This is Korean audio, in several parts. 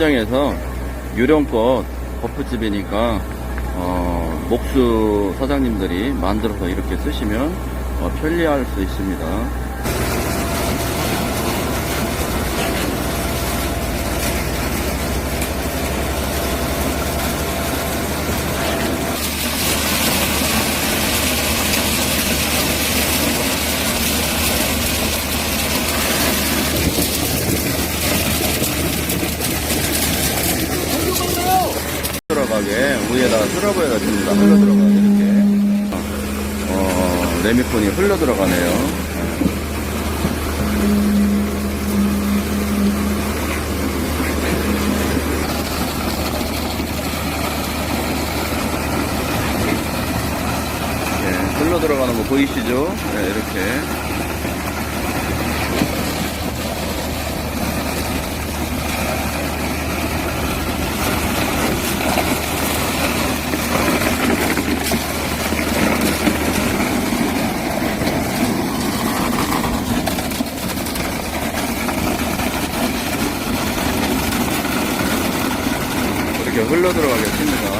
현장에서 유령껏 거푸집이니까 어, 목수 사장님들이 만들어서 이렇게 쓰시면 어, 편리할 수 있습니다. 들어가게 위에다가 트러블에다 줍니다. 흘러 들어가게 이렇게. 어, 레미콘이 흘러 들어가네요. 예, 흘러 들어가는 거 보이시죠? 네, 이렇게. 흘러 들어가겠습니다.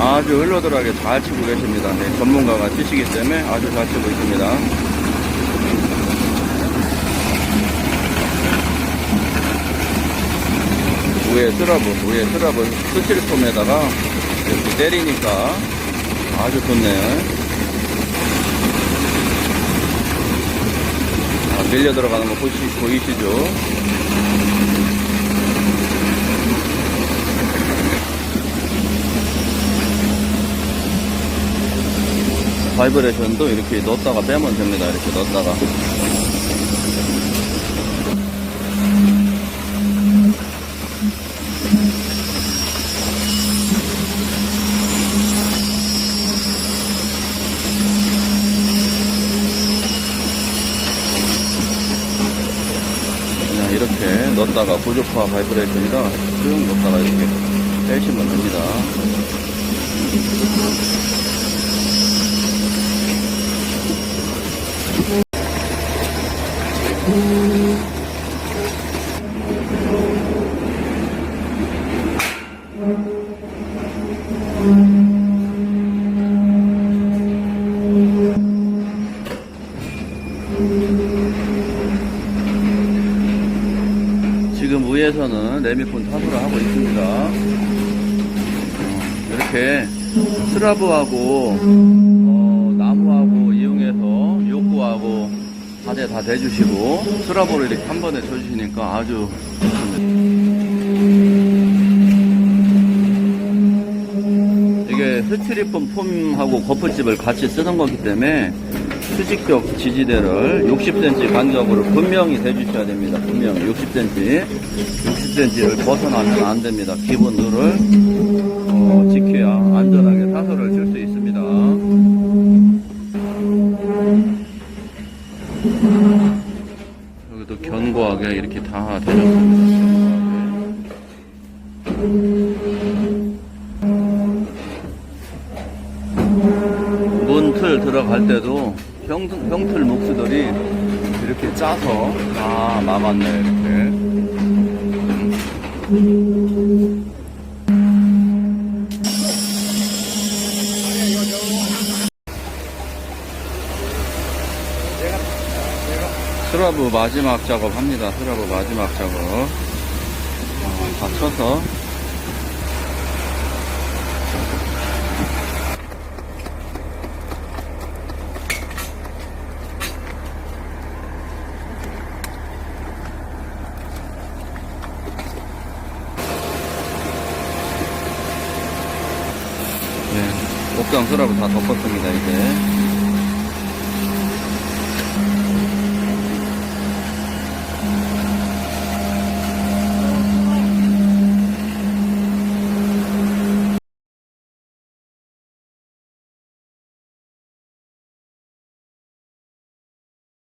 아주 흘러 들어가게 잘 치고 계십니다. 네, 전문가가 치시기 때문에 아주 잘 치고 있습니다. 위에 트러블, 위에 트러블 스틸폼에다가 이렇게 때리니까 아주 좋네. 아, 밀려 들어가는 거 보시, 보이시죠? 바이브레이션도 이렇게 넣었다가 빼면 됩니다. 이렇게 넣었다가. 이렇게 넣었다가 고조파 바이브레이션이다 쭉 넣었다가 이렇게 빼시면 됩니다. 지금 위에서는 레미콘 타수를 하고 있습니다. 어, 이렇게 스라브하고 어, 나무하고 이용해서 욕구하고 바대 다 대주시고 스라브를 이렇게 한 번에 쳐주시니까 아주 이게 스티리폼 폼하고 거푸집을 같이 쓰는 거기 때문에 수직벽 지지대를 60cm 간격으로 분명히 대주셔야 됩니다. 분명히 60cm, 60cm를 벗어나면 안 됩니다. 기본 룰을 어, 지켜야 안전하게 타설을 칠 수 있습니다. 여기도 견고하게 이렇게 다 대줬습니다. 문틀 들어갈 때도 형, 형틀 목수들이 이렇게 짜서 다 막았네 이렇게. 스라브 마지막 작업 합니다. 스라브 마지막 작업. 어, 다 쳐서 네, 옥상 스라브 다 덮었습니다, 이제.